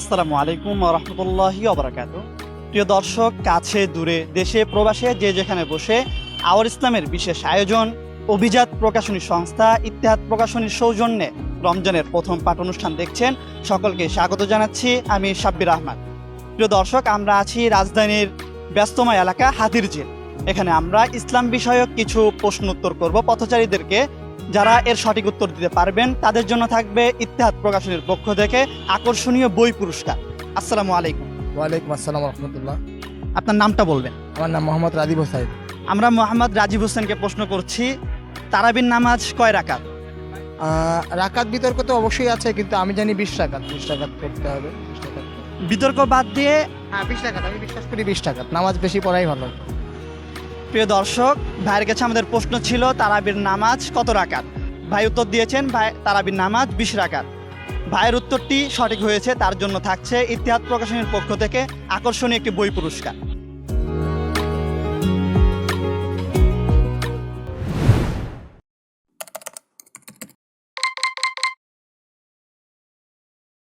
আসসালামু আলাইকুম রহমতুল্লাহি অবরাকাত প্রিয় দর্শক, কাছে দূরে দেশে প্রবাসে যে যেখানে বসে, আওয়ার ইসলামের বিশেষ আয়োজন, অভিজাত প্রকাশনী সংস্থা ইতিহাদ প্রকাশনীর সৌজন্যে রমজানের প্রথম পাঠ অনুষ্ঠান দেখছেন। সকলকে স্বাগত জানাচ্ছি, আমি সাব্বির আহমদ। প্রিয় দর্শক, আমরা আছি রাজধানীর ব্যস্তময় এলাকা হাতিরঝিল। এখানে আমরা ইসলাম বিষয়ক কিছু প্রশ্ন উত্তর করব। পথচারীদেরকে যারা এর সঠিক উত্তর দিতে পারবেন তাদের জন্য থাকবে ইতিহাদ প্রকাশনীর পক্ষ থেকে আকর্ষণীয় বই পুরস্কার। আসসালামু আলাইকুম। ওয়ালাইকুম আসসালাম রহমতুল্লাহ। আপনার নামটা বলবেন? আমার নাম মোহাম্মদ রাজীব হোসাইন। আমরা মোহাম্মদ রাজীব হোসেনকে প্রশ্ন করছি তারাবির নামাজ কয় রাকাত? রাকাত বিতর্ক তো অবশ্যই আছে কিন্তু আমি জানি বিশ টাকাত বিশ টাকাত করতে হবে বিতর্ক বাদ দিয়ে হ্যাঁ বিশ টাকাত আমি বিশ্বাস করি বিশ টাকাত নামাজ বেশি পড়াই ভালো। প্রিয় দর্শক, ভাইয়ের কাছে আমাদের প্রশ্ন ছিল, তারাবির নামাজ কত রাকাত? ভাই উত্তর দিয়েছেন, ভাই, তারাবির নামাজ বিশ রাকাত। ভাইয়ের উত্তরটি সঠিক হয়েছে, তার জন্য থাকছে ইতিহাস প্রকাশনীর পক্ষ থেকে আকর্ষণীয় একটি বই পুরস্কার।